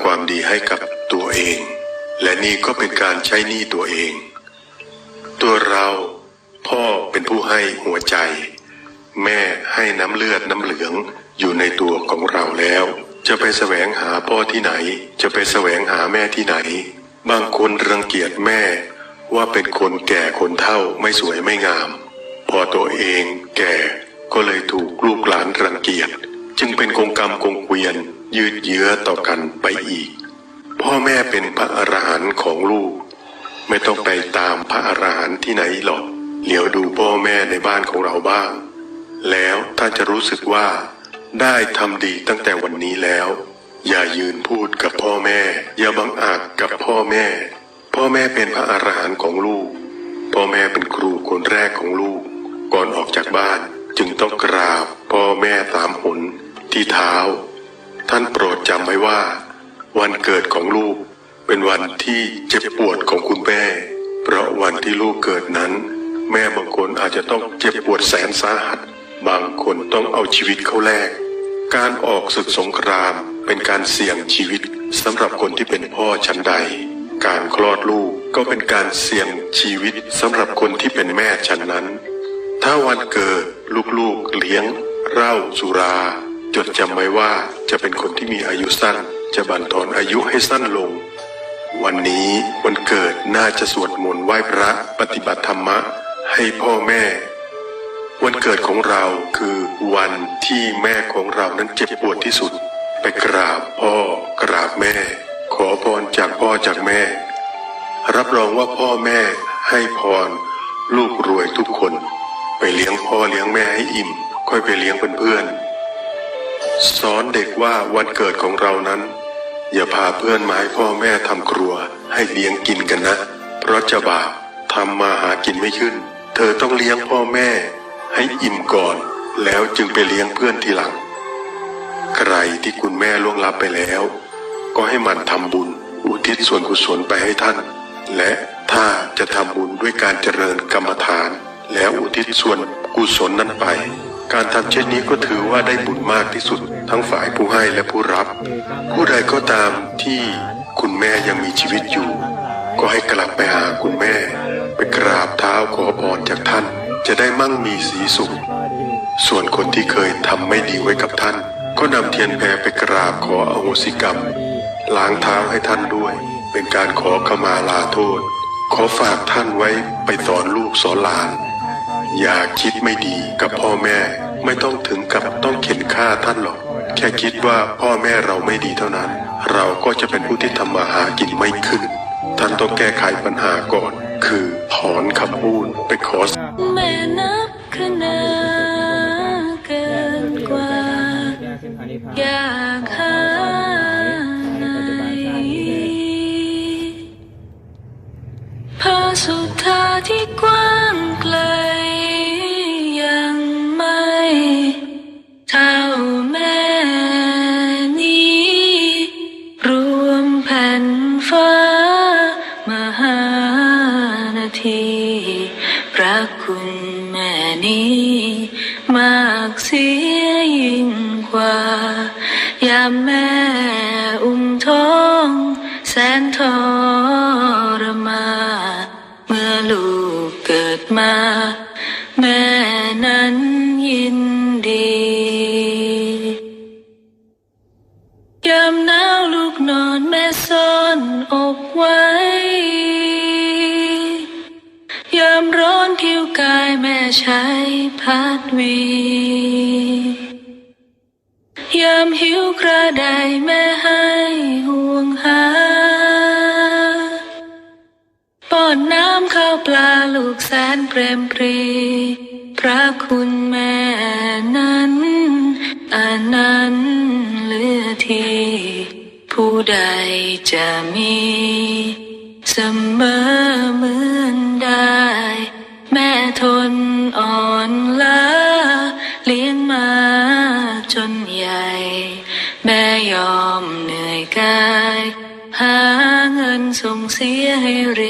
ำความดีให้กับตัวเอง และนี่ก็เป็นการใช้หนี้ตัวเอง ตัวเราพ่อเป็นผู้ให้หัวใจ แม่ให้น้ำเลือดน้ำเหลืองอยู่ในตัวของเราแล้ว จะไปแสวงหาพ่อที่ไหน จะไปแสวงหาแม่ที่ไหน บางคนรังเกียจแม่ว่าเป็นคนแก่คนเฒ่าไม่สวยไม่งาม พอตัวเองแก่ก็เลยถูกลูกหลานรังเกียจ จึงเป็นกงกรรมกงเกวียน ยืดเยื้อต่อกันไปอีก พ่อแม่เป็นพระอรหันต์ของลูก ไม่ต้องไปตามพระอรหันต์ที่ไหนหรอกเหลียวดูพ่อแม่ในบ้านของเราบ้าง แล้วท่านจะรู้สึกว่า ได้ทำดีตั้งแต่วันนี้แล้ว อย่ายืนพูดกับพ่อแม่ อย่าบังอาจกับพ่อแม่ พ่อแม่เป็นพระอรหันต์ของลูก พ่อแม่เป็นครูคนแรกของลูก ก่อนออกจากบ้านจึงต้องกราบพ่อแม่สามหน ที่เท้า ท่านโปรดจำไว้ว่า วันเกิดของลูกเป็นวันที่เจ็บปวดของคุณแม่ เพราะวันที่ลูกเกิดนั้น แม่บางคนอาจจะต้องเจ็บปวดแสนสาหัส บางคนต้องเอาชีวิตเข้าแลกการออกศึกสงครามเป็นการเสี่ยงชีวิตสำหรับคนที่เป็นพ่อชั้นใด การคลอดลูกก็เป็นการเสี่ยงชีวิตสำหรับคนที่เป็นแม่ชั้นนั้น ถ้าวันเกิดลูกๆเลี้ยงเหล้าสุรา จดจำไว้ว่าจะเป็นคนที่มีอายุสั้น จะบั่นทอนอายุให้สั้นลง วันนี้วันเกิดน่าจะสวดมนต์ไหว้พระปฏิบัติธรรมะให้พ่อแม่ วันเกิดของเราคือวันที่แม่ของเรานั้นเจ็บปวดที่สุด ไปกราบพ่อกราบแม่ ขอพรจากพ่อจากแม่ รับรองว่าพ่อแม่ให้พร ลูกรวยทุกคน ไปเลี้ยงพ่อเลี้ยงแม่ให้อิ่ม ค่อยไปเลี้ยงเพื่อนๆ สอนเด็กว่าวันเกิดของเรานั้น อย่าพาเพื่อนมาให้พ่อแม่ทำครัวให้เลี้ยงกินกันนะ เพราะจะบาปทำมาหากินไม่ขึ้น เธอต้องเลี้ยงพ่อแม่ ให้อิ่มก่อน แล้วจึงไปเลี้ยงเพื่อนทีหลัง ใครที่คุณแม่ล่วงลับไปแล้ว ก็ให้มันทำบุญ อุทิศส่วนกุศลไปให้ท่าน และถ้าจะทำบุญด้วยการเจริญกรรมฐาน แล้วอุทิศส่วนกุศลนั้นไป การทำเช่นนี้ก็ถือว่าได้บุญมากที่สุด ทั้งฝ่ายผู้ให้และผู้รับ ผู้ใดก็ตามที่คุณแม่ยังมีชีวิตอยู่ ก็ให้กลับไปหาคุณแม่ ไปกราบเท้าขอพรจากท่าน จะได้มั่งมีสีสุข ส่วนคนที่เคยทำไม่ดีไว้กับท่าน ก็นำเทียนแพรไปกราบขออโหสิกรรม ล้างเท้าให้ท่านด้วย เป็นการขอขมาลาโทษ ขอฝากท่านไว้ไปสอนลูกสอนหลาน อย่าคิดไม่ดีกับพ่อแม่ ไม่ต้องถึงกับต้องเข็นฆ่าท่านหรอก แค่คิดว่าพ่อแม่เราไม่ดีเท่านั้น เราก็จะเป็นผู้ที่ทำมาหากินไม่ขึ้น ท่านต้องแก้ไขปัญหาก่อน คือถอนคำพูดไปขอแม่นับคะนาเกินกว่า อยากหาไหนพระสุธาที่กว้า ฟ้ามหานาทีพระคุณแม่นี้ มากเสียยิ่งกว่า ยามแม่อุ้มท้อง แสนทรมา เมื่อลูกเกิดมา แม่นั้นยิน อนอกไว้ ยามร้อนผิวกายแม่ใช้พัดวี ยามหิวกระไดแม่ให้ห่วงหาป้อนน้ำข้าวปลาลูกแสนเปรมปรี พระคุณ ใดจะมีเสมอเหมือนได้ แม่ทนอ่อนล้าเลี้ยงมาจนใหญ่ แม่ยอมเหนื่อยกาย หาเงินส่งเสียให้เรีย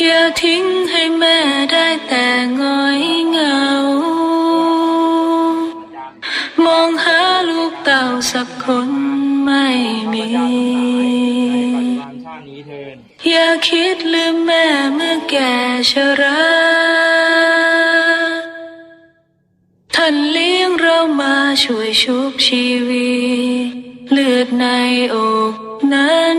อย่าทิ้งให้แม่ได้แต่ง้อยเหงา มองหาลูกเต่าสักคนไม่มี อย่าคิดลืมแม่เมื่อแก่ชราท่านเลี้ยงเรามาช่วยชุบชีวิต เลือดในอกนั้น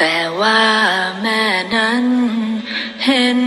แต่ว่าแม่นั้นเห็น